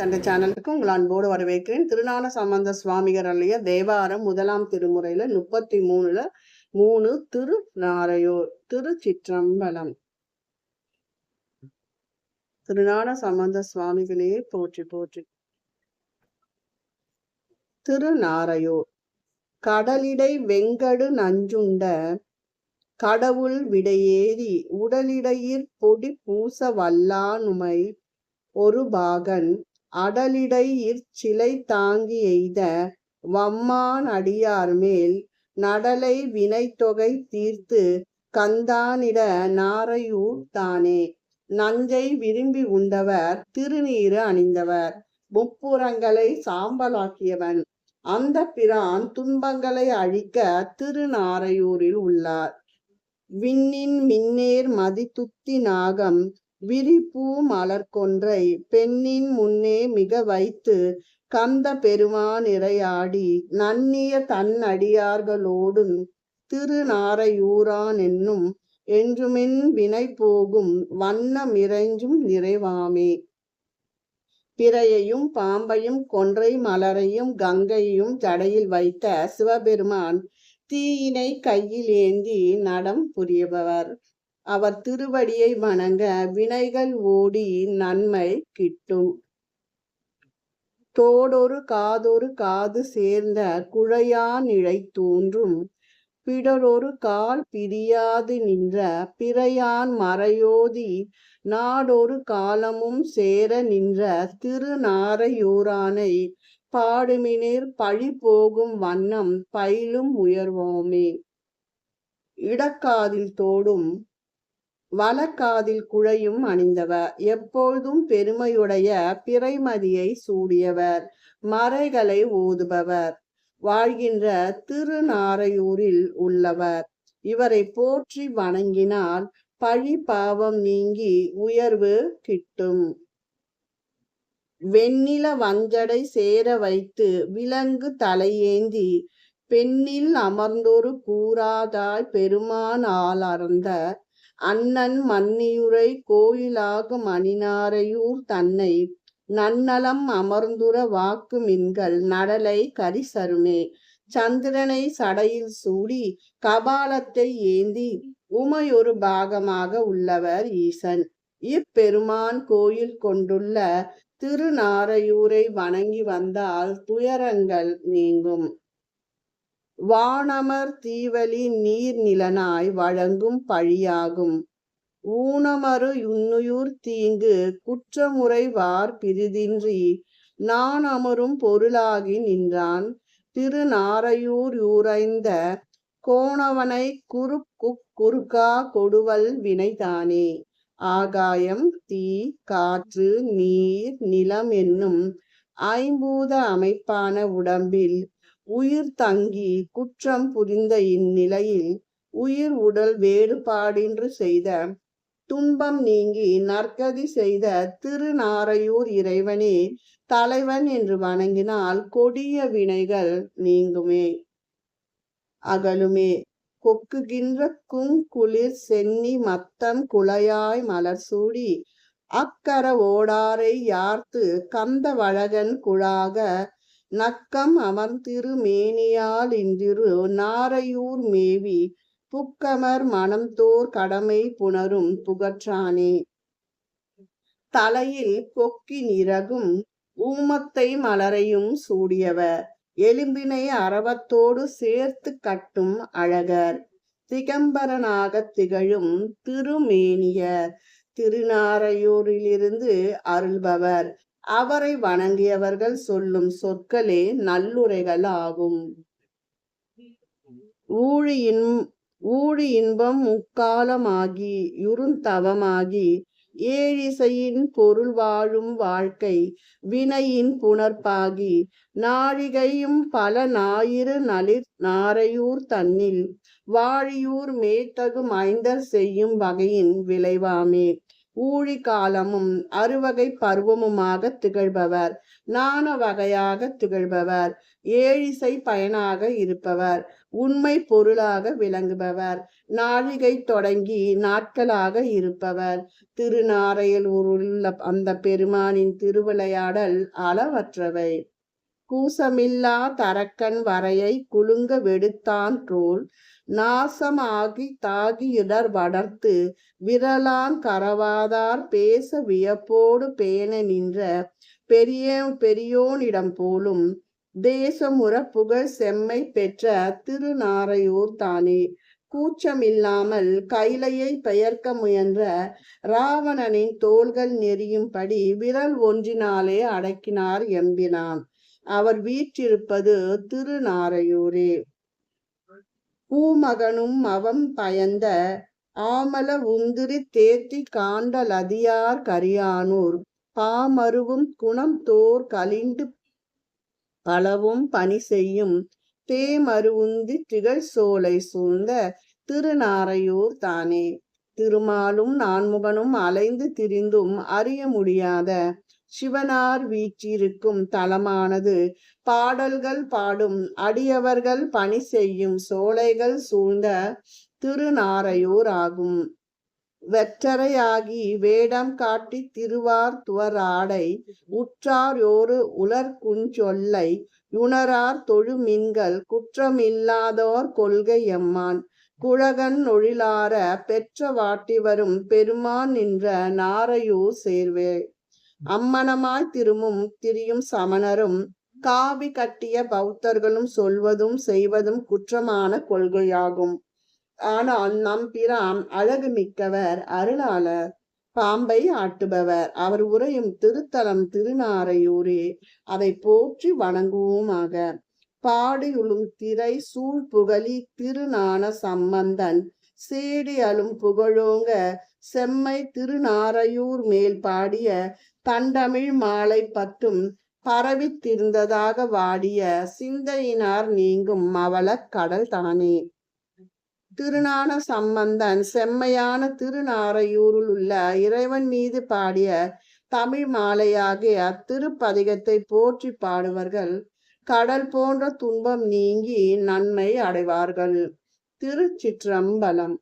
தந்த சேனலுக்கு உங்கள் அன்போடு வரவேற்கிறேன். திருஞான சம்பந்த சுவாமிகள் அல்லைய தேவாரம் முதலாம் திருமுறையில முப்பத்தி மூணுல மூணு திரு நாரையோர் திருச்சிற்றம்பலம். திருஞான சம்பந்த சுவாமிகளே போற்றி போற்றி. திருநாரையோர். கடலிடை வெங்கடு நஞ்சுண்ட கடவுள் விடையேறி உடலிடையிற் பொடி பூச வல்லானுமை ஒரு பாகன் அடலிடை இற்சிலை தாங்கி எய்த வம்மான் அடியார் மேல் நடலை வினைத்தொகை தீர்த்து கந்தானிட நாரையூர் தானே. நஞ்சை விரும்பி உண்டவர் திருநீறு அணிந்தவர் முப்புறங்களை சாம்பலாக்கியவன். அந்த பிரான் துன்பங்களை அழிக்க திருநாரையூரில் உள்ளார். விண்ணின் மின்னேர் மதித்துத்தி நாகம் விரிப்பூ மலர்கொன்றை பெண்ணின் முன்னே மிக வைத்து கந்த பெருமான் இறையாடி நன்னிய தன்னடியார்களோடும் திருநாரையூரான் என்னும் என்றுமென் வினை போகும் வண்ணமிறைஞ்சும் நிறைவாமே. பிறையையும் பாம்பையும் கொன்றை மலரையும் கங்கையும் ஜடையில் வைத்த சிவபெருமான் தீயினை கையில் ஏந்தி நடம் புரியபவர் அவர் திருவடியை வணங்க வினைகள் ஓடி நன்மை கிட்டும் தோடொரு காதொரு காது சேர்ந்த குழையான் இழை தோன்றும். பிடரொரு கால் பிரியாது நின்ற பிறையான் மறையோதி நாடொரு காலமும் சேர நின்ற திருநாரையூரானை பாடுமினேர் பழி போகும் வண்ணம் பயிலும் உயர்வோமே. இடக்காதில் தோடும் வலக்காதில் குழையும் அணிந்தவர். எப்பொழுதும் பெருமையுடைய பிறைமதியை சூடியவர். மறைகளை ஓதுபவர் வாழ்கின்ற திருநாரையூரில் உள்ளவர். இவரை போற்றி வணங்கினால் பழி பாவம் நீங்கி உயர்வு கிட்டும். வெண்ணில வஞ்சடை சேர வைத்து விலங்கு தலையேந்தி பெண்ணில் அமர்ந்தொரு கூறாதாய் பெருமான் ஆளர்ந்த அண்ணன் மன்னியுரை கோயிலாகும் அணினாரையூர் தன்னை நன்னலம் அமர்ந்துர வாக்கு மின்கள் நடலை கரிசருமே. சந்திரனை சடையில் சூடி கபாலத்தை ஏந்தி உமையொரு பாகமாக உள்ளவர் ஈசன். இப்பெருமான் கோயில் கொண்டுள்ள திருநாரையூரை வணங்கி வந்தால் துயரங்கள் நீங்கும். வானமர் தீவலி நீர் நிலனாய் வழங்கும் பழியாகும். ஊனமறு உன்னுயூர் தீங்கு குற்றமுறை வார் பிரிதின்றி நான் அமரும் பொருளாகி நின்றான். திருநாரையூர் யூரைந்த கோணவனை குறுக்கு குறுக்கா கொடுவல் வினைதானே. ஆகாயம் தீ காற்று நீர் நிலம் என்னும் ஐம்பூத அமைப்பான உடம்பில் உயிர் தங்கி குற்றம் புரிந்த இந்நிலையில் உயிர் உடல் வேறுபாடின்று செய்த துன்பம் நீங்கி நற்கதி செய்த திருநாரையூர் இறைவனே தலைவன் என்று வணங்கினால் கொடிய வினைகள் நீங்குமே. அகலுமே. கொக்குகின்ற குங்குளிர் சென்னி மத்தம் குளையாய் மலர் சூடி அக்கர ஓடாரை யார்த்து கந்த வழகன் குழாக நக்கம் அமர்ந்திரு மேனியால் இன்றிரு நாரையூர் மேவி புக்கமர் மனம்தோர் கடமை புணரும் புகற்றானே. தலையில் கொக்கி நிறகும் ஊமத்தை மலரையும் சூடியவர். எலும்பினை அரவத்தோடு சேர்த்து கட்டும் அழகர். திகம்பரனாக திகழும் திருமேனியர். திருநாரையூரிலிருந்து அருள்பவர். அவரை வணங்கியவர்கள் சொல்லும் சொற்களே நல்லுரைகள் ஆகும் ஊழியின் ஊழி இன்பம் முக்காலமாகி யுறுந்தவமாகி ஏழிசையின் பொருள் வாழும் வாழ்க்கை வினையின் புணர்ப்பாகி நாழிகையும் பல ஞாயிறு நளிர் நாரையூர் தன்னில் வாழியூர் மேத்தகு மைந்தர் செய்யும் வகையின் விளைவாமே. ஊழி காலமும் அறுவகை பருவமுமாக திகழ்பவர். நான வகையாக திகழ்பவர். ஏழிசை பயனாக இருப்பவர். உண்மை பொருளாக விளங்குபவர். நாழிகை தொடங்கி நாட்களாக இருப்பவர். திருநாரையில் உள்ள அந்த பெருமானின் திருவிளையாடல் அளவற்றவை. கூசமில்லா தரக்கன் வரையை குலுங்க வெடுத்தான் ரோல் நாசமாகி தாகியுடர் வளர்த்து விரலான் கரவாதார் பேச வியப்போடு பேண நின்ற பெரிய பெரியோனிடம் போலும் தேசமுற புகழ் செம்மை பெற்ற திருநாரையூர் தானே. கூச்சமில்லாமல் கைலையை பெயர்க்க முயன்ற ராவணனின் தோள்கள் நெறியும்படி விரல் ஒன்றினாலே அடக்கினார் எம்பினான். அவர் வீற்றிருப்பது திருநாரையூரே. பூமகனும் அவம் பயந்த ஆமல உந்திரி தேர்த்தி காண்டலதியார் கரியானூர். பாமருவும் குணம் தோர் கலிண்டு பலவும் பணி செய்யும் தேமருவுந்தி திகழ் சோலை சூழ்ந்த திருநாரையூர் தானே. திருமாலும் நான்முகனும் அலைந்து திரிந்தும் அறிய முடியாத சிவனார் வீற்றிருக்கும் தலமானது. பாடல்கள் பாடும் அடியவர்கள் பணி செய்யும் சோலைகள் சூழ்ந்த திருநாரையூர் ஆகும். வெற்றரையாகி வேடம் காட்டி திருவார் துவராடை உற்றார் யோரு உலர் குஞ்சொல்லை உணரார் தொழுமின்கள் குற்றமில்லாதோர் கொள்கை எம்மான். குழகன் ஒழிலார பெற்ற வாட்டி வரும் பெருமான் நின்ற நாரையூர் சேர்வே அம்மனமாய் திருமும் திரியும் சமணரும் காவி கட்டிய பௌத்தர்களும் சொல்வதும் செய்வதும் குற்றமான கொள்கையாகும். ஆனால் நம் பிரான் அழகு மிக்கவர் அருளாளர் பாம்பை ஆட்டுபவர். அவர் உரையும் திருத்தலம் திருநாரையூரே அதை போற்றி வணங்குவோமாக. பாடியுளும் திரை சூழ் புகழி திருநான சம்பந்தன் சேடி அலும் புகழோங்க செம்மை திருநாரையூர் மேல் பாடிய தண்டமிழ் மாலை பத்தும் பரவித்திருந்ததாக வாடிய சிந்தையினார் நீங்கும் மவளக் கடல் தானே. திருநான சம்பந்தன் செம்மையான திருநாரையூரில் உள்ள இறைவன் மீது பாடிய தமிழ் மாலையாகிய அத்திருப்பதிகத்தை போற்றி பாடுவர்கள் கடல் போன்ற துன்பம் நீங்கி நன்மை அடைவார்கள். திருச்சிற்றம்பலம்